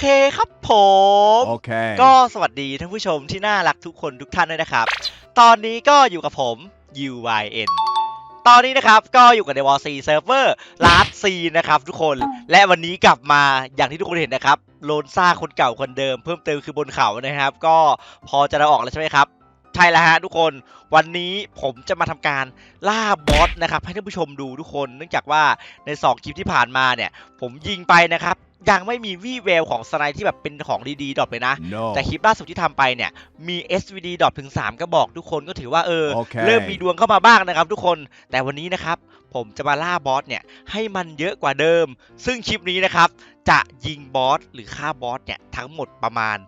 เคครับผม Okay. ก็สวัสดีท่านผู้ชมที่น่ารักทุกคนทุกท่านด้วยนะครับ ตอนนี้ก็อยู่กับผม UYN ตอนนี้นะครับก็อยู่กับในวอลซีเซิร์ฟเวอร์ลาร์ซีนะครับทุกคนและวันนี้กลับมาอย่างที่ทุกคนเห็นนะครับโลนซ่าคนเก่าคนเดิมเพิ่มเติมคือบนเขานะครับ ก็พอจะเราออกแล้วใช่ไหมครับ ใช่แล้วฮะทุกคนวันนี้ผมจะมาทำการล่าบอสนะครับ ให้ท่านผู้ชมดูทุกคน เนื่องจากว่าใน 2 คลิปที่ผ่านมาเนี่ย ผมยิงไปนะครับยังไม่มีวี่แววของสไนด์ที่แบบเป็นของดีๆดรอปเลยนะ No. แต่คลิปล่าสุดที่ทำไปเนี่ยมี SVD ดรอปถึง 3ก็บอกทุกคนก็ถือว่าเออโอเคเริ่มมีดวงเข้ามาบ้างนะครับทุกคนแต่วันนี้นะครับ ผมจะมาล่าบอสเนี่ยให้มันเยอะกว่าเดิม ซึ่งคลิปนี้นะครับจะยิงบอสหรือฆ่าบอสเนี่ยทั้งหมดประมาณ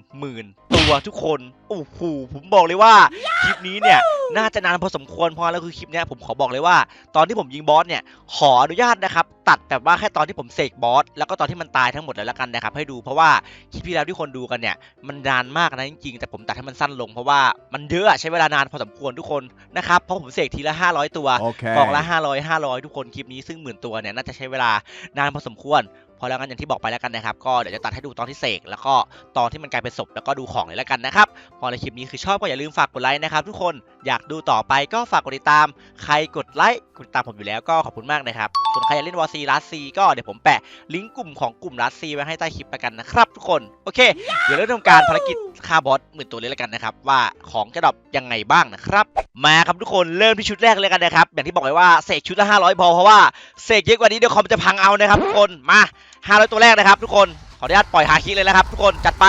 10,000 ตัวทุกคนโอ้โหผมบอกเลยว่าคลิปนี้เนี่ยน่าจะนานพอสมควรพอแล้วคือคลิปเนี้ยผมขอบอกเลยว่า ตอนที่ผมยิงบอสเนี่ยขออนุญาตนะครับ ตัดแบบว่าแค่ตอนที่ผมเสกบอสแล้วก็ตอนที่มันตายทั้งหมดเลยแล้วกันนะครับ ให้ดูเพราะว่าคลิปที่แล้วที่คนดูกันเนี่ยมันนานมากนะจริงๆแต่ผมตัดให้มันสั้นลงเพราะว่ามันเยอะอะใช้เวลานานพอสมควรทุกคนนะครับเพราะผมเสกทีละ 500 ตัว Okay. กล่องละ500 500 ทุกคนคลิปนี้ซึ่งหมื่นตัวเนี่ยน่าจะใช้เวลานานพอสมควร พอแล้วงั้นอย่างที่บอกไปแล้วกันนะครับ ก็เดี๋ยวจะตัดให้ดูตอนที่เสกแล้วก็ตอนที่มันกลายเป็นศพแล้วก็ดูของเลยแล้วกันนะครับ พอในคลิปนี้คือชอบก็อย่าลืมฝากกดไลค์นะครับทุกคนอยากดูต่อไปก็ฝากกดติดตาม ใครกดไลค์กดติดตามผมอยู่แล้วก็ขอบคุณมากนะครับส่วนใครอยากเล่นวอซีลัสซีก็เดี๋ยวผมแปะลิงก์กลุ่มของกลุ่มลัสซีไว้ให้ใต้คลิปแล้วกันนะครับทุกคนโอเคเดี๋ยวเริ่มทำการภารกิจฆ่าบอสหมื่นตัวเลยแล้วกันนะครับว่าของจะดรอปยังไงบ้างนะครับมาครับทุกคนเริ่มที่ชุดแรกเลยกันนะครับอย่างที่บอกไว้ว่าเสกชุดละ500พอเพราะว่าเสกเยอะกว่านี้เดี๋ยวคอมจะพังเอานะครับทุกคนมา 500 ตัวแรกนะครับทุกคนขออนุญาตปล่อยฮาคิเลยนะครับทุกคนจัดไป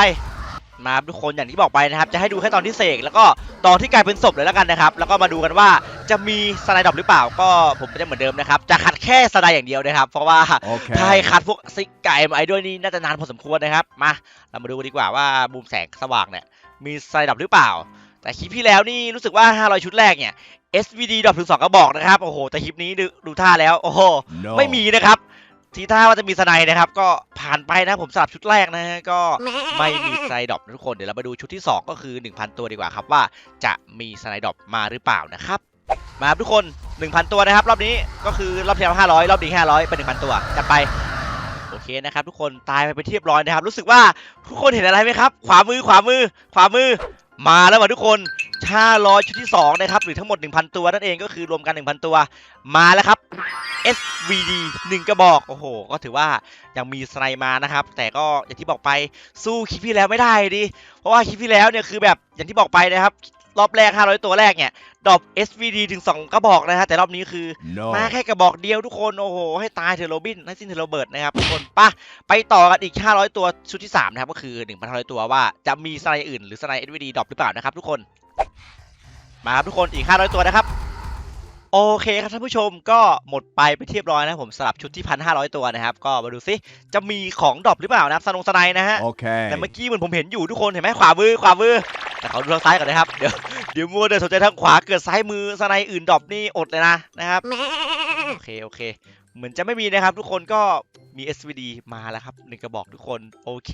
มาทุกคนอย่างที่บอกไปนะครับ จะให้ดูแค่ตอนที่เสกแล้วก็ตอนที่กลายเป็นศพเลยแล้วกันนะครับ แล้วก็มาดูกันว่าจะมีสไลด์ดรอปหรือเปล่าก็ผมจะเหมือนเดิมนะครับ จะคัดแค่สไลด์อย่างเดียวนะครับ เพราะว่าถ้าให้ Okay. คัดพวกซิกไก่ไอ้ด้วยนี่น่าจะนานพอสมควรนะครับมาเรามาดูกันดีกว่าว่าบูมแสงสว่างเนี่ยมีสไลด์ดรอปหรือเปล่า แต่คลิปที่แล้วนี่รู้สึกว่า 500 ชุดแรกเนี่ย SVD ดรอปถึง2กระบอกนะครับโอ้โหแต่คลิปนี้ดูดูท่าแล้วโอ้โห No. ไม่มีนะครับ ทีท่าว่าจะมีสไนด์นะครับ ก็ผ่านไปนะผมสลับชุดแรกนะฮะก็ไม่มีสไนด์ดรอปนะทุกคนเดี๋ยวเรามาดูชุดที่ 2 ก็คือ 1,000 ตัวดีกว่าครับว่าจะมีสไนด์ดรอปมาหรือเปล่านะครับมาครับทุกคน 1,000 ตัวนะครับ รอบนี้ก็คือรอบที่แล้ว500 รอบนี้ 500 เป็น 1,000 ตัวจัดไปโอเคนะครับ ทุกคนตายไปเป็นที่เรียบร้อยนะครับ รู้สึกว่าทุกคนเห็นอะไรไหมครับ ขวามือขวามือ ขวามือมาแล้วว่ะทุกคน 500 ชุดที่สองนะครับ หรือทั้งหมด 1,000 ตัวนั่นเองก็คือรวมกัน 1,000 ตัวมาแล้วครับ SVD 1 กระบอก โอ้โห ก็ถือว่ายังมีสไนมานะครับ แต่ก็อย่างที่บอกไปสู้คลิปที่แล้วไม่ได้ดิ เพราะว่าคลิปที่แล้วเนี่ยคือแบบอย่างที่บอกไปนะครับ รอบแรก 500 ตัวแรกเนี่ย ดรอป SVD ถึง 2 กระบอกนะฮะ แต่รอบนี้คือ No. มาแค่กระบอกเดียวทุกคน โอ้โห ให้ตายเถอะโรบิน ให้สิ้นเถอะโรเบิร์ตนะครับ ทุกคนปะไปต่อกันอีก 500 ตัวชุดที่ 3 นะครับ ก็คือ 1,500 ตัวว่าจะมีสไนด์อื่นหรือสไนด์ SVD ดรอปหรือเปล่านะครับทุกคน มาครับทุกคนอีก 500 ตัวนะครับ โอเคครับท่านผู้ชมก็หมดไปไปนที่เรียบร้อยนะครับผมสลับชุดที่1,500ตัวนะครับ ก็มาดูซิจะมีของดรอปหรือเปล่านะครับสนงสไนด์นะฮะ Okay. แต่เมื่อกี้เหมือนผมเห็นอยู่ทุกคนเห็นไหมขวามือขวามือแต่เขาดูทางซ้ายก่อนนะครับ เดี๋ยวเดี๋ยวมัวเดินสนใจทางขวาเกิดซ้ายมือสไนด์อื่นดรอปนี่อดเลยนะนะครับโอเคโอเค เหมือนจะไม่มีนะครับ ทุกคนก็มี SVD มาแล้วครับหนึ่งกระบอกทุกคนโอเค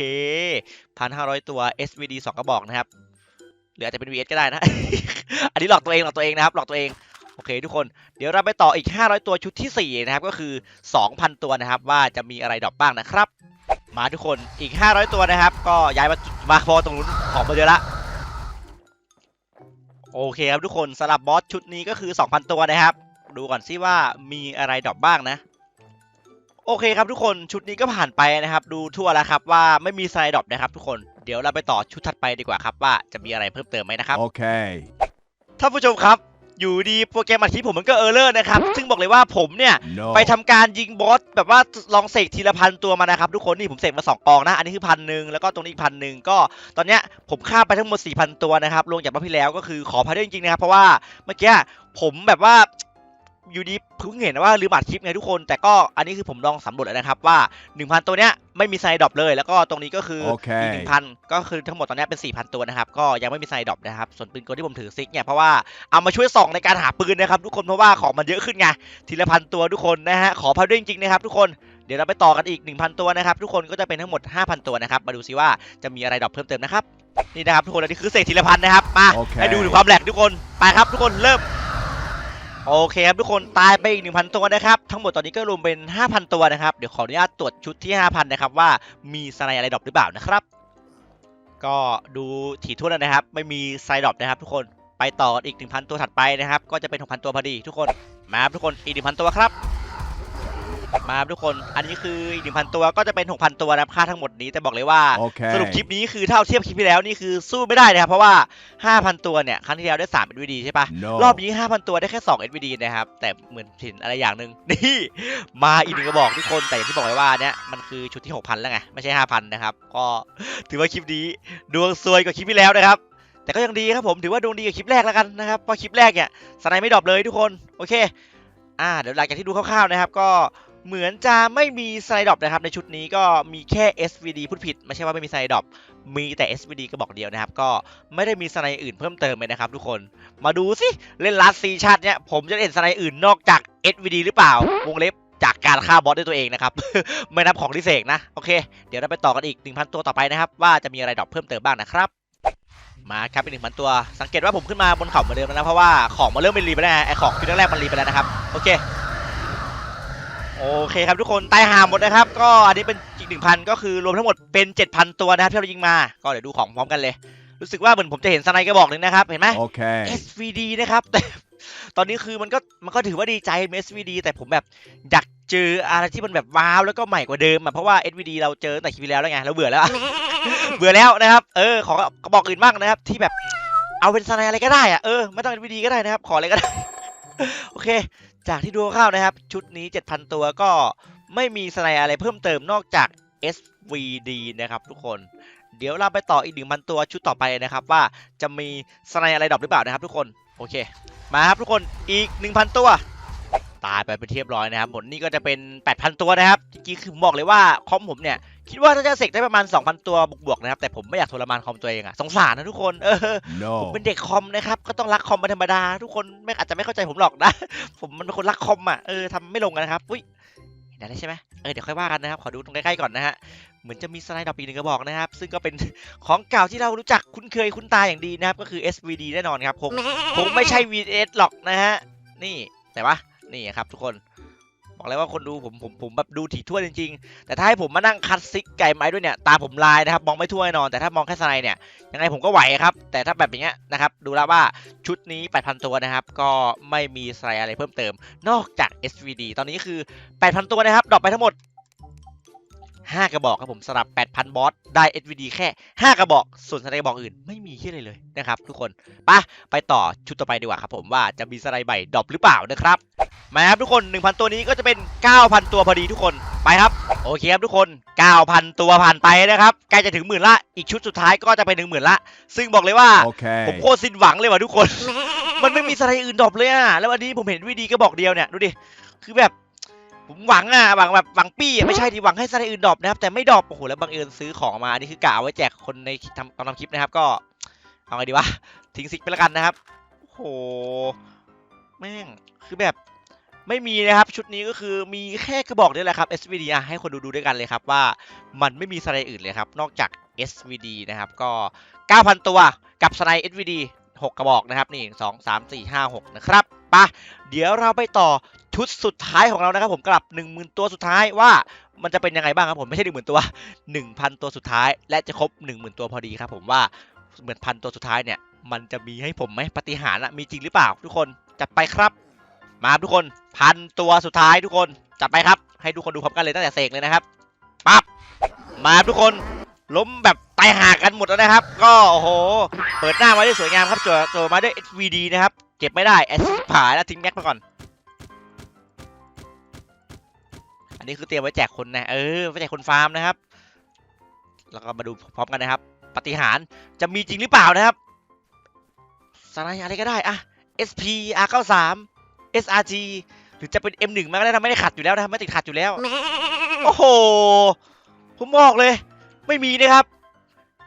พันห้าร้อยตัว SVD สองกระบอกนะครับหรืออาจจะเป็น VS ก็ได้นะ อันนี้หลอกตัวเองหลอกตัวเองนะครับหลอกตัวเอง โอเคทุกคนเดี๋ยวเราไปต่ออีก 500 ตัวชุดที่ 4 นะครับ ก็คือ 2,000 ตัวนะครับ ว่าจะมีอะไรดรอปบ้างนะครับ มาทุกคนอีก 500 ตัวนะครับ ก็ย้ายมามาพอตรงนู้นของมาเยอะละโอเคครับทุกคนสำหรับบอสชุดนี้ก็คือ 2,000 ตัวนะครับ ดูก่อนซิว่ามีอะไรดรอปบ้างนะโอเคครับทุกคนชุดนี้ก็ผ่านไปนะครับ ดูทั่วแล้วครับว่าไม่มีสไลด์ดรอปนะครับ ทุกคนเดี๋ยวเราไปต่อชุดถัดไปดีกว่าครับว่าจะมีอะไรเพิ่มเติมไหมนะครับ Okay. ท่านผู้ชมครับ อยู่ดีโปรแกรมอัดคลิปผมมันก็เออร์เลอร์นะครับ ซึ่งบอกเลยว่าผมเนี่ย No. ไปทำการยิงบอสแบบว่าลองเสกทีละพันตัวมานะครับ ทุกคนนี่ผมเสกมา2กองนะ อันนี้คือพันหนึ่งแล้วก็ตรงนี้อีกพันหนึ่งก็ตอนเนี้ยผมฆ่าไปทั้งหมด4,000 ตัวนะครับลงจากรอบที่แล้วก็คือขอพายด้วยจริงๆนะครับเพราะว่าเมื่อกี้ผมแบบว่า อยู่ดีเพิ่งเห็นว่าลืมอัดคลิปไงทุกคน แต่ก็อันนี้คือผมลองสำรวจแล้วนะครับว่า 1,000 ตัวเนี้ยไม่มีไซดรอปเลย แล้วก็ตรงนี้ก็คือโอเคอีกหนึ่งพันก็คือทั้งหมดตอนเนี้ยเป็น 4,000 ตัวนะครับ ก็ยังไม่มีไซดรอปนะครับ ส่วนปืนกลที่ผมถือซิกเนี่ยเพราะว่าเอามาช่วยส่องในการหาปืนนะครับทุกคนเพราะว่าของมันเยอะขึ้นไงทีละพันตัวทุกคนนะฮะขอพายด้วยจริงๆนะครับทุกคนเดี๋ยวเราไปต่อกันอีก 1,000 ตัวนะครับ ทุกคนก็จะเป็นทั้งหมด 5,000 ตัวนะครับ มาดูซิว่าจะมีอะไรดรอปเพิ่มเติมนะครับ นี่นะครับทุกคนอันนี้คือเสกทีละพันนะครับ มาโอเคให้ดูถึงความแหลกทุกคน ไปครับทุกคนเริ่ม โอเคครับทุกคนตายไปอีก 1,000 ตัวนะครับ ทั้งหมดตอนนี้ก็รวมเป็น 5,000 ตัวนะครับ เดี๋ยวขออนุญาตตรวจชุดที่ 5,000 นะครับ ว่ามีสไนอะไรดรอปหรือเปล่านะครับ ก็ดูถี่ทั่วแล้วนะครับ ไม่มีไซดรอปนะครับ ทุกคนไปต่ออีก 1,000 ตัวถัดไปนะครับ ก็จะเป็น 6,000 ตัวพอดีทุกคนมาครับทุกคนอีก 1,000 ตัวครับ มาครับทุกคน อันนี้คืออีก1,000 ตัวก็จะเป็น 6,000 ตัวนะครับค่าทั้งหมดนี้แต่บอกเลยว่า Okay. สรุปคลิปนี้คือถ้าเอาเทียบคลิปที่แล้วนี่คือสู้ไม่ได้นะครับเพราะว่า 5,000 ตัวเนี่ยครั้งที่แล้วได้3 SVD ใช่ปะ No. รอบนี้ 5,000 ตัวได้แค่2 SVD นะครับแต่เหมือนเห็นอะไรอย่างหนึ่งนี่มาอีกหนึ่งกระบอกทุกคนแต่อย่างที่บอกไว้ว่าเนี่ยมันคือชุดที่ 6,000 แล้วไงไม่ใช่ 5,000 นะครับก็ถือว่าคลิปนี้ดวงซวยกว่าคลิปที่แล้วนะครับแต่ก็ยังดีครับผมถือว่าดวงดีกว่าคลิปแรกแล้วกันนะครับเพราะคลิปแรกเนี่ยสไนไม่ดรอปเลยทุกคนโอเคอ่าเดี๋ยวหลังจากที่ดูคร่าวๆนะครับก็ เหมือนจะไม่มีสไนดรอปนะครับ ในชุดนี้ก็มีแค่ SVD พูดผิด ไม่ใช่ว่าไม่มีสไนดรอปมีแต่ SVD กระบอกเดียวนะครับ ก็ไม่ได้มีสไนอื่นเพิ่มเติมเลยนะครับทุกคนมาดูสิ เล่นลัดซีชาติเนี่ยผมจะเห็นสไนอื่นนอกจาก SVD หรือเปล่าวงเล็บจากการฆ่าบอสด้วยตัวเองนะครับ ไม่นับของที่เสกนะ โอเค เดี๋ยวเราไปต่อกันอีก 1,000 ตัวต่อไปนะครับ ว่าจะมีอะไรดรอปเพิ่มเติมบ้างนะครับ มาครับเป็น1,000ตัว สังเกตว่าผมขึ้นมาบนเขาเหมือนเดิมแล้วนะ เพราะว่าของมันเริ่มเป็นรีไปแล้วไงไอของชุดแรกมันรีไปแล้วนะครับ โอเค โอเคครับทุกคนตายหาหมดนะครับ ก็อันนี้เป็นอีกหนึ่งพันก็คือรวมทั้งหมดเป็น 7,000 ตัวนะครับที่เรายิงมา ก็เดี๋ยวดูของพร้อมกันเลย รู้สึกว่าเหมือนผมจะเห็นสไนกระบอกหนึ่งนะครับ เห็นไหม Okay. SVD นะครับแต่ตอนนี้คือมันก็มันก็ถือว่าดีใจเป็น SVD แต่ผมแบบอยากเจออะไรที่มันแบบว้าวแล้วก็ใหม่กว่าเดิมอะเพราะว่า SVD เราเจอตั้งแต่คลิปที่แล้วแล้วไงเราเบื่อแล้วอะเบื่อแล้วนะครับ เออขอกระบอกอื่นบ้างนะครับ ที่แบบเอาเป็นสไนอะไรก็ได้อะเออไม่ต้องเป็น SVD ก็ได้นะครับขออะไรก็ได้โอเค จากที่ดูคร่าวนะครับ ชุดนี้ 7,000 ตัวก็ไม่มีสไนอะไรเพิ่มเติมนอกจาก SVD นะครับทุกคน เดี๋ยวเราไปต่ออีกหนึ่งพันตัวชุดต่อไปนะครับว่าจะมีสไนอะไรดรอปหรือเปล่านะครับทุกคน โอเค มาครับทุกคนอีก 1,000 ตัว ตายไปเป็นที่เรียบร้อยนะครับหมดนี่ก็จะเป็น 8,000 ตัวนะครับจริงๆคือผมบอกเลยว่าคอมผมเนี่ยคิดว่าถ้าจะเสกได้ประมาณ 2,000 ตัวบวกๆนะครับแต่ผมไม่อยากทรมานคอมตัวเองอะสงสารนะทุกคนเออผม No. เป็นเด็กคอมนะครับก็ต้องรักคอมเป็นธรรมดา ทุกคนไม่อาจจะไม่เข้าใจผมหรอกนะ ผมมันเป็นคนรักคอมอะเออทำไม่ลงกันนะครับอุ้ยเห็นอะไรใช่ไหมเออเดี๋ยวค่อยว่ากันนะครับขอดูตรงใกล้ๆก่อนนะฮะเหมือนจะมีสไลด์ดอกปีหนึ่งกระบอกนะครับ ซึ่งก็เป็นของเก่าที่เรารู้จักคุ้นเคยคุ้นตาอย่างดีนะครับ ก็คือ SVD แน่นอนครับคงคงไม่ใช่ VS หรอกนะฮะ นี่ แต่ว่า นี่ครับทุกคนบอกเลยว่าคนดูผมผมผมแบบดูถี่ถ้วนจริงๆ แต่ถ้าให้ผมมานั่งคัดซิกไก่ไม้ด้วยเนี่ยตาผมลายนะครับมองไม่ทั่วแน่นอน แต่ถ้ามองแค่สไนด์เนี่ยยังไงผมก็ไหวครับ แต่ถ้าแบบอย่างเงี้ยนะครับดูแล้วว่าชุดนี้ 8,000 ตัวนะครับ ก็ไม่มีสไนอะไรเพิ่มเติม นอกจาก SVD ตอนนี้คือ 8,000 ตัวนะครับดรอปไปทั้งหมด 5 กระบอกครับผมสำหรับ 8,000 บอส ได้ SVD แค่ 5 กระบอก ส่วนสไลด์กระบอกอื่นไม่มีที่อะไรเลยนะครับทุกคนไปะไปต่อชุดต่อไปดีกว่าครับผมว่าจะมีสไลด์ใบดรอปหรือเปล่านะครับ มาครับทุกคน 1,000 ตัวนี้ก็จะเป็น 9,000 ตัวพอดีทุกคนไปครับ โอเคครับทุกคน 9,000 ตัวผ่านไปนะครับใกล้จะถึงหมื่นละอีกชุดสุดท้ายก็จะไปถึงหมื่นละ ซึ่งบอกเลยว่า Okay. ผมโคตรสิ้นหวังเลยว่ะทุกคน มันไม่มีสไลด์อื่นดรอปเลยอะแล้ววันนี้ผมเห็นวีดีก็บอกเดียวเนี่ยดูดิคือแบบ ผมหวังอะหวังแบบหวังปี้อะไม่ใช่ดิหวังให้สไลด์อื่นดรอปนะครับแต่ไม่ดรอปโอ้โหแล้วบังเอิญซื้อของมาอันนี้คือกะเอาไว้แจกคนในทำตอนทำคลิปนะครับ ก็เอาไงดีวะทิ้งซิกไปแล้วกันนะครับโอ้โหแม่งคือแบบไม่มีนะครับ ชุดนี้ก็คือมีแค่กระบอกนี่แหละครับ SVD อะให้คนดูดูด้วยกันเลยครับว่ามันไม่มีสไลด์อื่นเลยครับ นอกจาก SVD นะครับ ก็ 9,000 ตัวกับสไลด์ SVD 6 กระบอกนะครับ นี่ 2 3 4 5 6 นะครับปะเดี๋ยวเราไปต่อ ชุดสุดท้ายของเรานะครับผมกลับ 10,000 ตัวสุดท้ายว่ามันจะเป็นยังไงบ้างครับผมไม่ใช่ 10,000 ตัว 1,000 ตัวสุดท้าย และจะครบ 10,000 ตัวพอดีครับผมว่าเหมือนพันตัวสุดท้ายเนี่ยมันจะมีให้ผมไหมปฏิหารอะมีจริงหรือเปล่า ทุกคนจัดไปครับ มาครับทุกคนพันตัวสุดท้ายทุกคนจัดไปครับ ให้ทุกคนดูพร้อมกันเลยตั้งแต่เสกเลยนะครับปั๊บมาครับทุกคนล้มแบบตายหากันหมดแล้วนะครับ ก็โอ้โห เปิดหน้ามาได้สวยงามครับจอจอมาด้วย SVD นะครับ เก็บไม่ได้แอสผายแล้วทิ้งแม็กมาก่อน อันนี้คือเตรียมไว้แจกคนนะ เออไว้แจกคนฟาร์มนะครับ แล้วก็มาดูพร้อมกันนะครับ ปฏิหารจะมีจริงหรือเปล่านะครับสไนอะไรก็ได้อะ SP R93 SRG หรือจะเป็น M1 มาก็ได้นะไม่ได้ขัดอยู่แล้วนะครับไม่ติดขัดอยู่แล้ว โอ้โห ผมบอกเลย ไม่มีนะครับ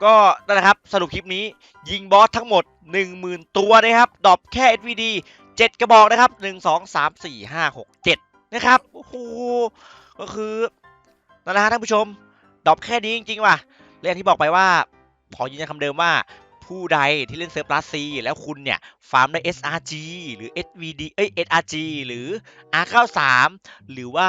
ก็นั่นแหละครับสรุปคลิปนี้ ยิงบอสทั้งหมด 10,000 ตัวนะครับ ดอปแค่ SVD 7 กระบอกนะครับ 1 2 3 4 5 6 7 นะครับ โอ้โห ก็คือนั่นแหละฮะท่านผู้ชมดรอปแค่นี้จริงๆว่ะและอย่างที่บอกไปว่าขอยืนยันคำเดิมว่าผู้ใดที่เล่นเซิร์ฟลัสซีแล้วคุณเนี่ย ฟาร์มได้ SRG หรือ SVD เอ้ย SRG หรือ R93 หรือว่า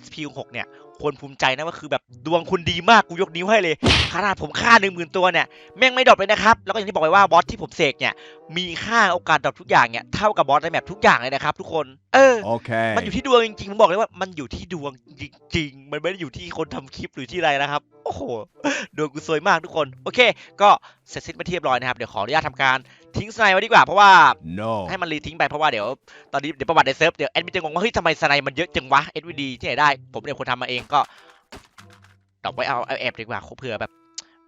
SP6 เนี่ย ควรภูมิใจนะว่าคือแบบดวงคุณดีมากกูยกนิ้วให้เลยขนาดผมฆ่าหนึ่งหมื่นตัวเนี่ยแม่งไม่ดรอปเลยนะครับแล้วก็อย่างที่บอกไปว่าบอสที่ผมเสกเนี่ยมีค่าโอกาสดรอปทุกอย่างเนี่ยเท่ากับบอสในแมปทุกอย่างเลยนะครับทุกคนเออ Okay. มันอยู่ที่ดวงจริงๆผมบอกเลยว่ามันอยู่ที่ดวงจริงๆมันไม่ได้อยู่ที่คนทำคลิปหรือที่อะไรนะครับโอ้โหดวงกูสวยมากทุกคน โอเค ก็เสร็จสิ้นไปนที่เรียบร้อยนะครับเดี๋ยวขออนุญาตทำการทิ้งสไนไว้ดีกว่าเพราะว่า No. ให้มันรีทิ้งไปเพราะว่าเดี๋ยวตอนนี้เดี๋ยวประวัติในเซิร์ฟเดี๋ยวแอดมินจะงงว่าเฮ้ยทำไมสไนมันเยอะจังวะ SVD ที่ไหนได้ ผมเป็นคนทำมาเองก็ดอกไว้เอาเอาแอบดีกว่าเผื่อแบบ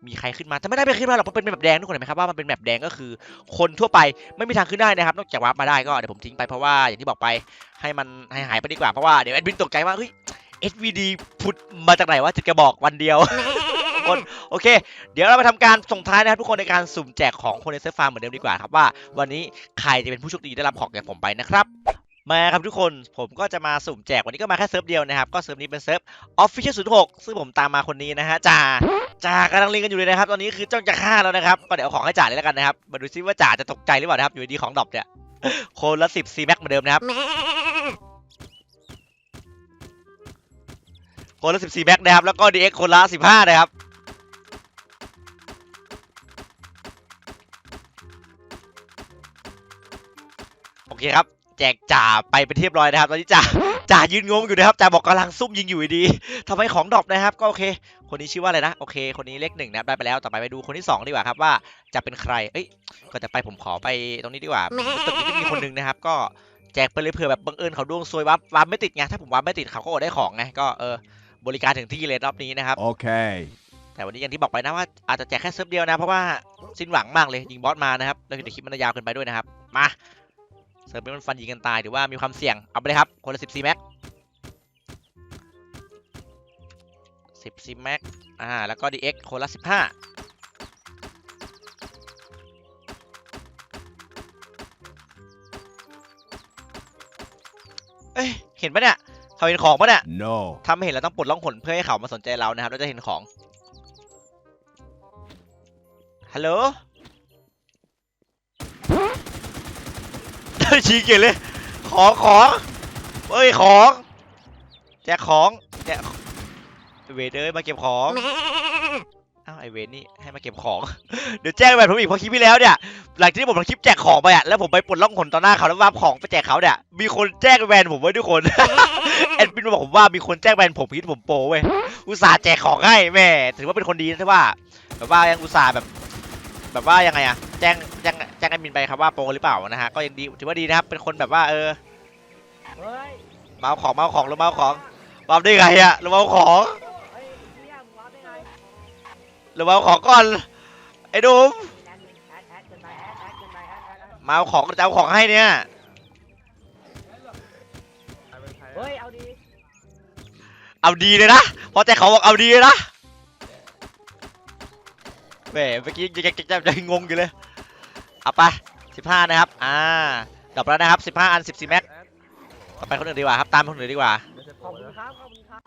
มีใครขึ้นมาแต่ไม่ได้ไปขึ้นมาหรอกเพราะเป็นแบบแดงทุกคนเห็นไหมครับว่ามันเป็นแบบแดงก็คือ คนทั่วไปไม่มีทางขึ้นได้นะครับ นอกจากวาร์ปมาได้ก็เดี๋ยวผมทิ้งไปเพราะว่าอย่างที่บอกไปให้มันให้หายไปดีกว่าเพราะว่าเดี๋ยวแอดมินตกใจว่าเฮ้ย SVD ผุดมาจากไหนวะจิตกระบอกวันเดียวทุก คน โอเค เดี๋ยวเราไปทำการส่งท้ายนะครับทุกคนในการสุ่มแจกของคนในเซิร์ฟฟาร์มเหมือนเดิมดีกว่าครับว่า วันนี้ใครจะเป็นผู้โชคดีได้รับของจากผมไปนะครับมาครับทุกคนผมก็จะมาสุ่มแจกวันนี้ก็มาแค่เซิร์ฟเดียวนะครับ ก็เซิร์ฟนี้เป็นเซิร์ฟ Official 06ซึ่งผมตามมาคนนี้นะฮะจ่าจ่ากำลังลิงกันอยู่เลยนะครับ ตอนนี้คือจ้องจะฆ่าแล้วนะครับ ก็เดี๋ยวเอาของให้จ่าเลยแล้วกันนะครับ มาดูซิว่าจ่าจะตกใจหรือเปล่านะครับ อยู่ดีของดรอปเนี่ยคนละ10 C Max เหมือนเดิมนะครับคนละ10 C Max นะครับแล้วก็ DX คนละ15นะครับ เคครับแจกจ่าไปเป็นที่เรียบร้อยนะครับ ตอนนี้จ่าจ่ายืนงงอยู่นะครับจ่าบอกกำลังซุ่มยิงอยู่ดีๆทำไมของดรอปนะครับ ก็โอเค คนนี้ชื่อว่าอะไรนะ โอเค คนนี้เลขหนึ่งนะครับได้ไปแล้ว ต่อไปไปดูคนที่สองดีกว่าครับว่าจะเป็นใคร เอ้ยก่อนจะไปผมขอไปตรงนี้ดีกว่าตึกนี้จะมีคนหนึ่งนะครับ ก็แจกไปเลยเผื่อแบบบังเอิญเขาดวงซวยวับวับไม่ติดไงถ้าผมวับไม่ติดเขาก็อดได้ของไงก็เออบริการถึงที่เลยรอบนี้นะครับ Okay. แต่วันนี้อย่างที่บอกไปนะว่าอาจจะแจกแค่เซิร์ฟเดียวนะเพราะว่าสิ้นหวังมากเลยยิงบอสมานะครับแล้วเดี๋ยวคลิปมันจะยาวเกินไปด้วยนะครับมา เซิร์ฟนี้มันฟันยิงกันตายหรือว่ามีความเสี่ยง เอาไปเลยครับ คนละ14แม็ก14แม็กอ่า แล้วก็ DX คนละ15เอ้ย เห็นปะเนี่ย เขาเห็นของปะเนี่ย No. ถ้าไม่เห็นเราต้องปลดล่องหนเพื่อให้เขามาสนใจเรานะครับ เราจะเห็นของ ฮัลโหล ชี้เกียเลยของของเอ้ยของ แจกของแจกเวทเอ้ยมาเก็บของอ้าวไอเวนนี่ให้มาเก็บของ เดี๋ยวแจ้งไปผมอีกเพราะคลิปที่แล้วเนี่ยหลังจากที่ผมทำคลิปแจกของไปอะแล้วผมไปปลดล่องหนต่อหน้าเขาแล้ววาของไปแจกเขาเนี่ยมีคนแจ้งแบนผมไว้ทุกคนแอดมินมาบอกผมว่ามีคนแจ้งแบนผมคิดผมโปเว้ยอุตส่าห์แจกของให้แม่ถือว่าเป็นคนดีนะที่ว่าแบบว่ายังอุตส่าห์แบบ แบบว่ายังไงอะแจ้งแจ้งแจ้งแอดมินไปครับว่าโปรหรือเปล่านะฮะก็ยังดีถือว่าดีนะครับเป็นคนแบบว่าเออเฮ้ยมาเอาของมาเอาของหรือมาเอาของมาเอาได้ไงอะหรือมาเอาของเฮ้ยเฮียมึงวาร์ปได้ไงหรือมาเอาของก่อนไอ้ดุมแอดแอดแอดเกินไปแอดแอดเกินไปแอดแอดแอดมาเอาของจะเอาของให้เนี่ยเฮ้ยเอาดีเอาดีเลยนะพอแต่เขาบอกเอาดีเลยนะ แหมเมื่อกี้ยังจะจะงงอยู่เลย เอาไปสิบห้านะครับ อ่าดรอปแล้วนะครับสิบห้าอันสิบสี่แม็กต่อไปคนอื่นดีกว่าครับตามคนอื่นดีกว่า ขอบคุณครับขอบคุณครับ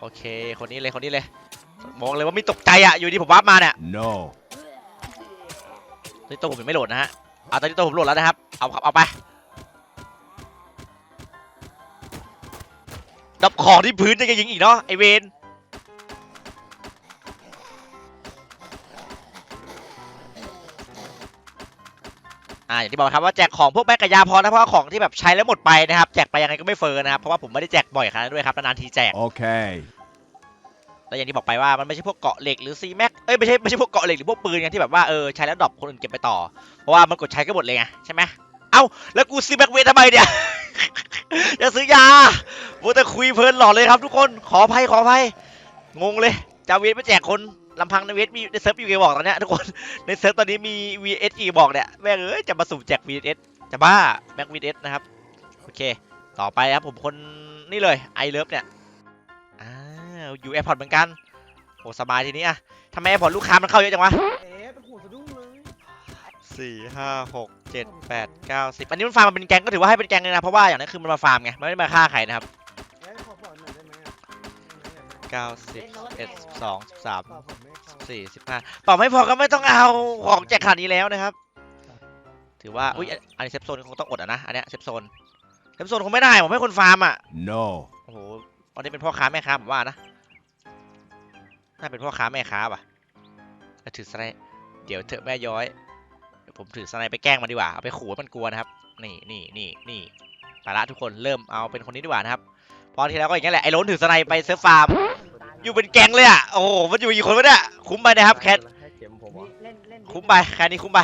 โอเค คนนี้เลยคนนี้เลยบอกเลยว่าไม่ตกใจอะอยู่ดีผมวาร์ปมาเนี่ย No. ตอนนี้ตัวผมยังไม่โหลดนะฮะเอาตอนนี้ตัวผมโหลดแล้วนะครับ เอาครับเอาไปดับของที่พื้นจะยิงอีกเนาะไอเวน อ่าอย่างที่บอกครับว่าแจกของพวกแบกกระยาพอนะเพราะว่าของที่แบบใช้แล้วหมดไปนะครับแจกไปยังไงก็ไม่เฟอร์นะครับเพราะว่าผมไม่ได้แจกบ่อยขนาดนั้นด้วยครับนานๆทีแจก Okay. แล้วอย่างที่บอกไปว่ามันไม่ใช่พวกเกาะเหล็กหรือซีแม็กเอ้ยไม่ใช่ไม่ใช่พวกเกาะเหล็กหรือพวกปืนไงที่แบบว่าเออใช้แล้วดรอปคนอื่นเก็บไปต่อ เพราะว่ามันกดใช้ก็หมดเลยไงใช่ไหมเอ้าแล้วกูซื้อแบ็กเวททำไมเนี่ยอย่าซื้อยาโมแต่คุยเพลินหลอดเลยครับทุกคนขออภัยขออภัยงงเลยจะเอาเวทไปแจกคน ลำพังในเวทมีในเซิร์ฟยูเกบอกตอนเนี้ยทุกคนในเซิร์ฟตอนนี้มี VS อีบอกเนี่ยแม่งเอ้ยจะมาสุ่มแจก VS จะบ้าแบ็ก VS นะครับโอเค ต่อไปครับผมคนนี่เลยไอเลิฟเนี่ยอ้าวอยู่แอร์พอร์ตเหมือนกันโอ้สบายทีนี้อะทำไมผลลูกค้ามันเข้าเยอะจังวะเอ๊ะเป็นหูสะดุ้งเลยสี่ห้าหกเจ็ดแปดเก้าสิบอันนี้มันฟาร์มมาเป็นแก๊งก็ถือว่าให้เป็นแก๊งเลยนะเพราะว่าอย่างนั้นคือมันมาฟาร์มไงมันไม่ได้มาฆ่าใครนะครับเอ๊ะขอสอนหน่อยได้ไหมอะเก้าสิบเล่นโน้ตเอ็ดสิบสองสิบสาม สี่สิบห้าเปล่าไม่พอก็ไม่ต้องเอาของแจกขนาดนี้แล้วนะครับ ถือว่าอุ้ยอันอันนี้เซฟโซนคงต้องอดอะนะอันเนี้ยเซฟโซนเซฟโซนคงไม่ได้ผมให้คนฟาร์มอะ No. โอ้โหวันนี้เป็นพ่อค้าแม่ค้าผมว่านะน่าเป็นพ่อค้าแม่ค้าป่ะแล้วถือสไนด์เดี๋ยวเถอะแม่ย้อยเดี๋ยวผมถือสไนด์ไปแกล้งมันดีกว่าเอาไปขู่ให้มันกลัวนะครับ นี่นี่นี่นี่ไปละทุกคนเริ่มเอาเป็นคนนี้ดีกว่านะครับพอทีแล้วก็อย่างนี้ยแหละไอ้โล้นถือสไนด์ไปเซิร์ฟฟาร์มอยู่เป็นแก๊งเลยอะโอ้โหมันอยู่กี่คนวะเนี่ย คุ้มไปนะครับแคทให้เข็มผมเหรอเล่นเล่นคุ้มไปแค่นี้คุ้มไป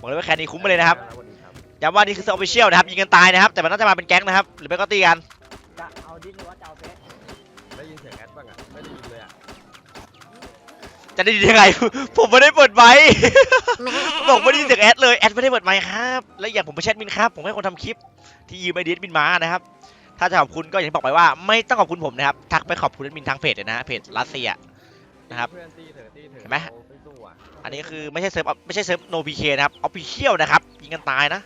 บอกเลยว่าแค่นี้คุ้มไปเลยนะครับสวัสดีครับย้ำว่านี่คือเซิร์ฟออฟฟิเชียลนะครับยิงกันตายนะครับแต่มันน่าจะมาเป็นแก๊งนะครับหรือไม่ก็ตีกันจะเอาดิสหรือว่าจะเอาเฟสได้ยินเสียงแอดบ้างอะไม่ได้ยินเลยอะจะได้ยินยังไง ผมไม่ได้เปิดไมค์ บอกไม่ได้ยินเสียงแอดเลยแอดไม่ได้เปิดไมค์ครับ และอย่างผมเป็นแชทมินครับ ผมให้คนทำคลิปที่ยืมไอเดียมินมานะครับ ถ้าจะขอบคุณก็อย่างที่บอกไปว่า ไม่ต้องขอบคุณผมนะครับ ทักไปขอบคุณแอดมินทางเพจเลยนะฮะเพจรัสเซีย นะครับเพื่อนตีเถอะตีเถอะเห็นไหมราไม่สู้อะอันนี้คือไม่ใช่เซิร์ฟไม่ใช่เซิร์ฟโนพีเคนะครับออฟฟิเชียลนะครับยิงกันตายนะ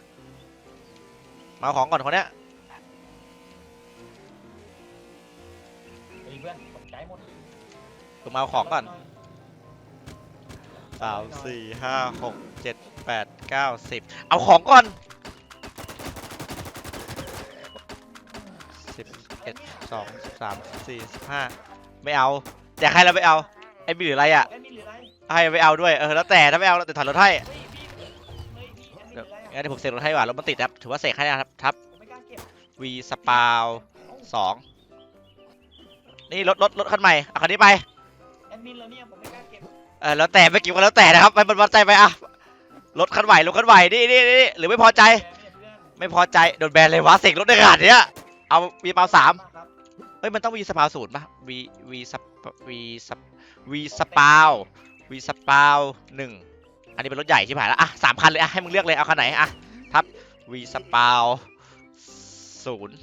มาเอาของก่อนคนเนี้ยเฮ้ยเพื่อนตกใจหมดผมมาเอาของก่อนสามสี่ห้าหกเจ็ดแปดเก้าสิบเอาของก่อนสิบเอ็ดสองสามสี่สิบห้าไม่เอาแต่ใครเราไม่เอา ไอ้บีหรืออะไรอะ แอดมินหรืออะไรให้ไม่เอาด้วย เออ แล้วแต่ถ้าไม่เอาเราแต่ถอยรถให้เฮ้ยพี่เฮ้ยพี่แอดมินหรืออะไรงั้นเดี๋ยวผมเสกรถให้ดีกว่ารถมันติดครับ ถือว่าเสกให้นะครับทับผมไม่กล้าเก็บวีสปาวสองนี่รถรถรถคันใหม่ เอาคันนี้ไป แอดมินแล้วเนี่ยผมไม่กล้าเก็บเออแล้วแต่ไม่เกี่ยวกันแล้วแต่นะครับไปมันวัดใจไปอะรถคันใหม่รถคันใหม่นี่นี่นี่หรือไม่พอใจแกเนี่ยเพื่อนไม่พอใจโดนแบนเลยวะเสกรถได้ขนาดเนี้ยเอาวีสปาวสาม มากครับเฮ้ยมันต้องวีสปาวศูนย์ป่ะวีวีสวีส วีสปาววีสปาวหนึ่งอันนี้เป็นรถใหญ่ใช่ไหมละอะสามคันเลยอะให้มึงเลือกเลยเอาคันไหนอะทับวีสปาวศูนย์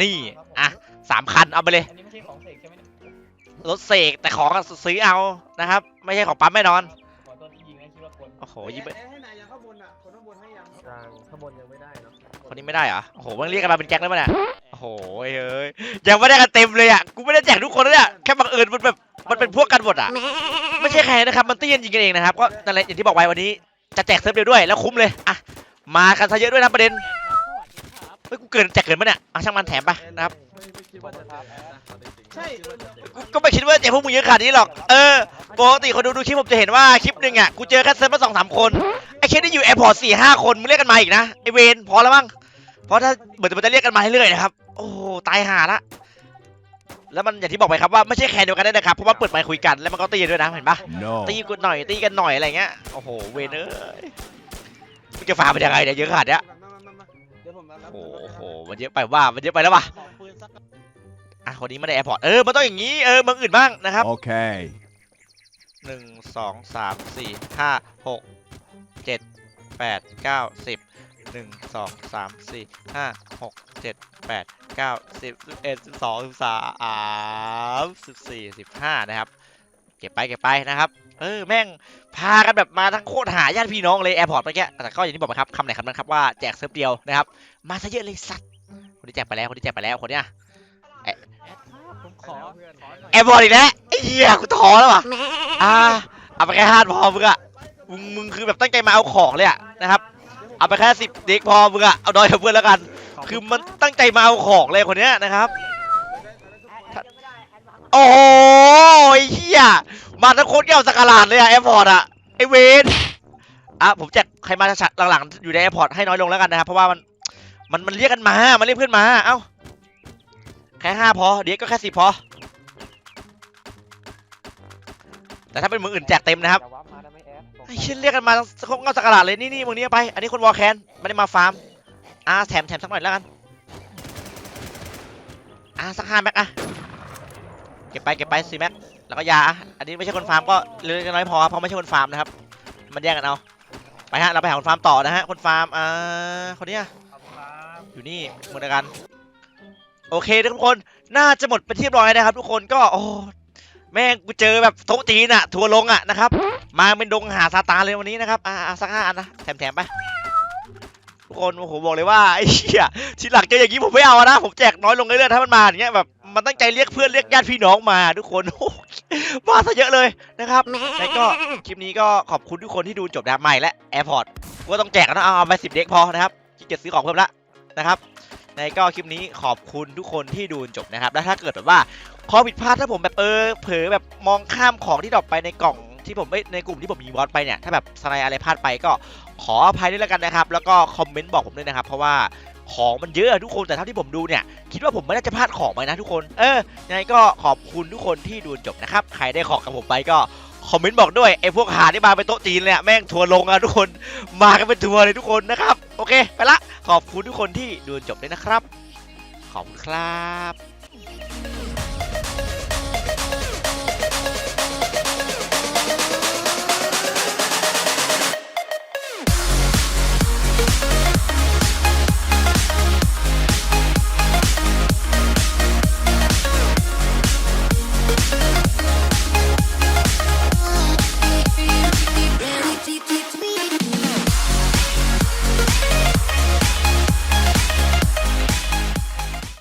นี่อะสามคันเอาไปเลย อันนี้ไม่ใช่ของเสกใช่ไหมเนี่ยรถเสกแต่ของอะซื้อเอานะครับ ไม่ใช่ของปั๊มแน่นอน ขอตัวที่ยิงนะคิดว่าคนโอ้โหยิงไปให้นายยังข้างบนอะ คนข้างบนให้ยังกลางข้างบนยังไม่ได้เนาะคนนี้ไม่ได้เหรอโอ้โหมันเรียกกันมาเป็นแก๊งแล้วมั้ยเนี่ยโอ้โหเอ้ยยังไม่ได้กันเต็มเลยอะกูไม่ได้แจกทุกคนเลยเนี่ยแค่บังเอิญมันแบบ มันเป็นพวกกันหมดอะ ไม่ใช่ใครนะครับ มันเตี้ยนยิงกันเองนะครับ ก็นั่นแหละอย่างที่บอกไว้วันนี้ จะแจกเซิร์ฟเดียวด้วย แล้วคุ้มเลย อะ มากันซะเยอะด้วยนะประเด็น เฮ้ย กูเกินแจกเกินปะเนี่ยอะช่างมันแถมไปนะครับไม่ไม่คิดว่าจะแจกแอดนะเอาจริงๆใช่กูก็ไม่คิดว่าจะแจกพวกมึงเยอะขนาดนี้หรอก เออ ปกติคนดูดูคลิปผมจะเห็นว่าคลิปหนึ่งอะ กูเจอแค่เซิร์ฟมาสองสามคน ไอ้เคสที่อยู่แอร์พอร์ตสี่ห้าคน มึงเรียกกันมาอีกนะ ไอเวนพอแล้วมั้ง เพราะถ้าเหมือนมันจะเรียกกันมาเรื่อยๆนะครับ โอ้โหตายห่าละ แล้วมันอย่างที่บอกไปครับว่าไม่ใช่แคนเดียวกันได้นะครับเพราะว่าเปิดไมค์คุยกันแล้วมันก็ตีด้วยนะเห็นปะ No. ตีกันหน่อยตีกันหน่อยอะไรเงี้ยโอ้โหเวนเอ้ยมึงจะฟาร์มเป็นยังไงเนี่ยเยอะขนาดเนี้ยเดี๋ยวผมรับโอ้โหมันเยอะไปว่ามันเยอะไปแล้วว่ะสองปืนสักอะคนนี้ไม่ได้แอร์พอร์ตเออมันต้องอย่างนี้เออเมืองอื่นบ้างนะครับ Okay. หนึ่งสองสามสี่ห้าหกเจ็ดแปดเก้าสิบ หนึ่งสองสามสี่ห้าหกเจ็ดแปดเก้าสิบสิบเอ็ดสิบสองสิบสามสิบสี่สิบห้านะครับ เก็บไปเก็บไปนะครับ เออแม่งพากันแบบมาทั้งโคตรหาญาติพี่น้องเลยแอร์พอร์ตเมื่อกี้แต่ก็อย่างที่บอกไปครับคำไหนคำนั้นครับว่าแจกเซิร์ฟเดียวนะครับ มาซะเยอะเลยสัตว์คนที่แจกไปแล้วคนที่แจกไปแล้วคนเนี้ยผมขขออเพื่อนขอหน่อยแอร์พอร์ตอีกแล้วไอ้เหี้ยกูท้อแล้วว่ะอ่าเอาไปแค่ห้าพอมึงอะมึงมึงคือแบบตั้งใจมาเอาของเลยอะนะครับ เอาไปแค่สิบเด็กพอมึงอะเอาดอยกับเพื่อนแล้วกัน คือมันตั้งใจมาเอาของเลยคนเนี้ยนะครับแอดยังไม่ได้แอดวางโอ้ยเฮียมาทั้งโคตรเกี่ยวสกกาลาดเลยอะแอร์พอร์ตอะไอเวนอะผมแจกใครมาหลังๆอยู่ในแอร์พอร์ตให้น้อยลงแล้วกันนะครับเพราะว่ามันมันมันเรียกกันมา มันเรียกเพื่อนมา เอ้า แค่ห้าพอ เดี๋ยวก็แค่สิบพอ แต่ถ้าเป็นเมืองอื่นแจกเต็มนะครับจะวับมา ได้ไหมแอดไอ้เช่นเรียกกันมาคงเงาสกกาลาดเลยนี่นี่มึงนี้ไป อันนี้คนวอลแคนไม่ได้มาฟาร์มอ่าแถมแถมสักหน่อยแล้วกันอ่าสักห้าแม็กอะเก็บไปเก็บไปสี่แม็กแล้วก็ยาอันนี้ไม่ใช่คนฟาร์มก็เล็กน้อยพอเพราะไม่ใช่คนฟาร์มนะครับ มันแย่งกันเอาไปฮะเราไปหาคนฟาร์มต่อนะฮะคนฟาร์มอ่าคนนี้อยู่นี่เหมือนกัน โอเคทุกคนน่าจะหมดไปเรียบร้อยนะครับ ทุกคนก็โอ้ แม่งกูเจอแบบโต๊ะจีนอะทัวร์ลงอะนะครับ มาเป็นดงหาซาตานเลยวันนี้นะครับ อ่าสักห้าอันนะ แถมแถมไปทุกคนโอ้โหบอกเลยว่าไอ้เหี้ยทีหลังเจออย่างนี้ผมไม่เอานะ ผมแจกน้อยลงเรื่อยๆถ้ามันมาอย่างเงี้ยแบบมันตั้งใจเรียกเพื่อนเรียกญาติพี่น้องมาทุกคนโอ้โหมาซะเยอะเลยนะครับแล้วก็คลิปนี้ก็ขอบคุณทุกคนที่ดูจบนะครับใหม่และแอร์พอร์ตก็ต้องแจกนะเอาไปสิบเด็กพอนะครับขี้เกียจซื้อของเพิ่มละนะครับในก็คลิปนี้ขอบคุณทุกคนที่ดูจบนะครับ แล้วถ้าเกิดแบบว่า พอผิดพลาดถ้าผมแบบเออเผลอแบบมองข้ามของที่ดรอปไปในกล่องที่ผมไม่ในกลุ่มที่ผมมีบอสไปเนี่ยถ้าแบบสไนอะไรพลาดไปก็ขออภัยด้วยแล้วกันนะครับ แล้วก็คอมเมนต์บอกผมด้วยนะครับ เพราะว่าของมันเยอะทุกคนแต่เท่าที่ผมดูเนี่ย คิดว่าผมไม่น่าจะพลาดของไปนะทุกคน เออยังไงก็ขอบคุณทุกคนที่ดูจบนะครับ ใครได้ของกับผมไปก็คอมเมนต์บอกด้วยไอ้พวกหาที่มาเป็นโต๊ะจีนเลยแม่งทัวร์ลงอะทุกคนมากันเป็นทัวร์เลยทุกคนนะครับ โอเค ไปละ ขอบคุณทุกคนที่ดูจบด้วยนะครับ ขอบคุณครับ